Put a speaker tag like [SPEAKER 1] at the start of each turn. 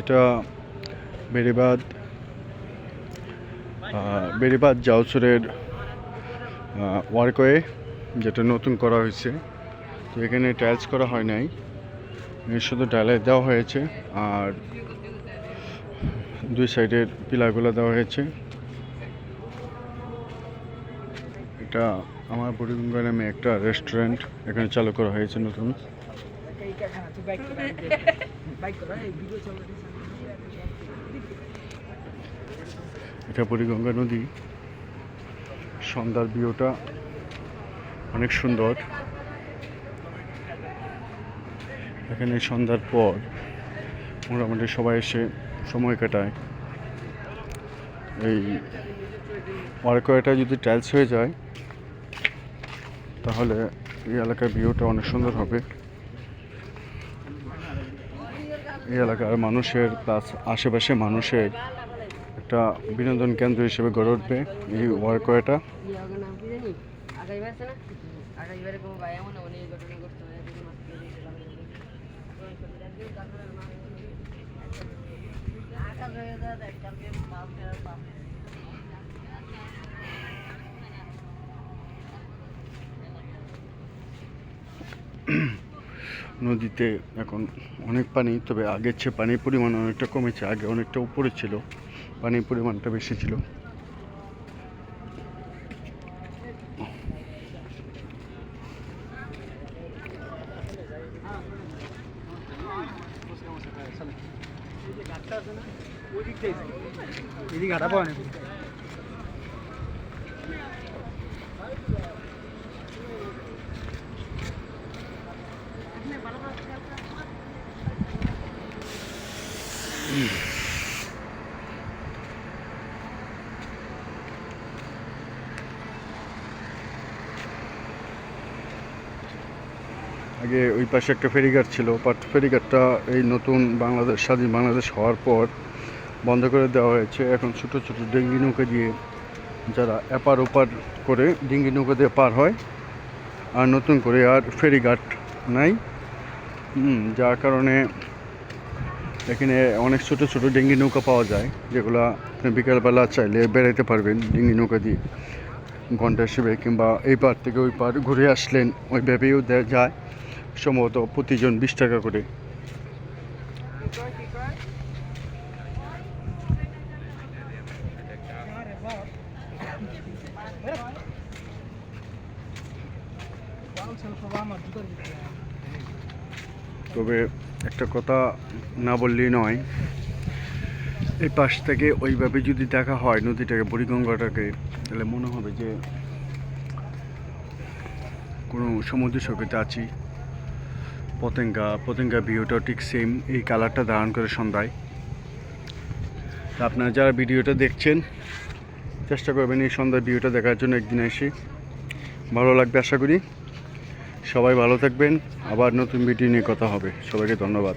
[SPEAKER 1] এটা বেড়িবাদ বেড়িবাদ জাউসুরের ওয়ার্কওয়ে যেটা নতুন করা হয়েছে। তো এখানে টাইলস করা হয় নাই। শুধু ডালাই দেওয়া হয়েছে আর দুই সাইডের পিলারগুলো দেওয়া হয়েছে। এটা আমার বুড়িগঙ্গা নামে একটা রেস্টুরেন্ট, এখানে চালু করা হয়েছে নতুন। এটা বুড়িগঙ্গা নদী। সন্ধ্যার ভিউটা অনেক সুন্দর। এখানে সন্ধ্যার পর মোটামুটি সবাই এসে সময় কাটায়। এই ওয়ার্কওয়েটা যদি টাইলস হয়ে যায়, তাহলে এই এলাকার ভিউটা অনেক সুন্দর হবে। এই এলাকার মানুষের প্লাস আশেপাশে মানুষের একটা বিনোদন কেন্দ্র হিসেবে গড়ে উঠবে এই ওয়ার্কওয়েটা
[SPEAKER 2] ইয়াগো
[SPEAKER 1] নদীতে এখন অনেক পানি, তবে আগের চেয়ে পানির পরিমাণ অনেকটা কমেছে, আগে অনেকটা উপরে ছিল, পানির পরিমাণটা বেশি ছিল।
[SPEAKER 3] এদিকে ঘাটা পাওয়া নেই।
[SPEAKER 1] আগে ওই পাশে একটা ফেরিঘাট ছিল বাট ফেরিঘাটটা এই নতুন বাংলাদেশ, স্বাধীন বাংলাদেশ হওয়ার পর বন্ধ করে দেওয়া হয়েছে। এখন ছোটো ছোটো ডেঙ্গি নৌকা দিয়ে যারা এপার ওপার করে ডিঙ্গি নৌকা দিয়ে পার হয়, আর নতুন করে আর ফেরিঘাট নাই। যার কারণে এখানে অনেক ছোট ছোট ডিঙ্গি নৌকা পাওয়া যায়, যেগুলো বিকালবেলা চাইলে বেড়াইতে পারবেন ডেঙ্গি নৌকা দিয়ে। ঘণ্টা হিসেবে কিংবা এই পার থেকে ওই পার ঘুরে আসলেন, ওইভাবেও যায়। সম্ভবত প্রতিজন বিশ টাকা করে। তবে একটা কথা না বললেই নয়, এই পাশ থেকে ওইভাবে যদি দেখা হয় নদীটাকে বুড়িগঙ্গাটাকে তাহলে মনে হবে যে কোনো সমুদ্র সৈকতে আছি। পতেঙ্গা পতেঙ্গা ভিউটাও ঠিক সেম এই কালারটা ধারণ করে সন্ধ্যায়। তা আপনারা যারা ভিডিওটা দেখছেন, চেষ্টা করবেন এই সন্ধ্যার ভিউটা দেখার জন্য একদিন এসে। ভালো লাগবে আশা করি। সবাই ভালো থাকবেন। আবার নতুন ভিডিও নিয়ে কথা হবে। সবাইকে ধন্যবাদ।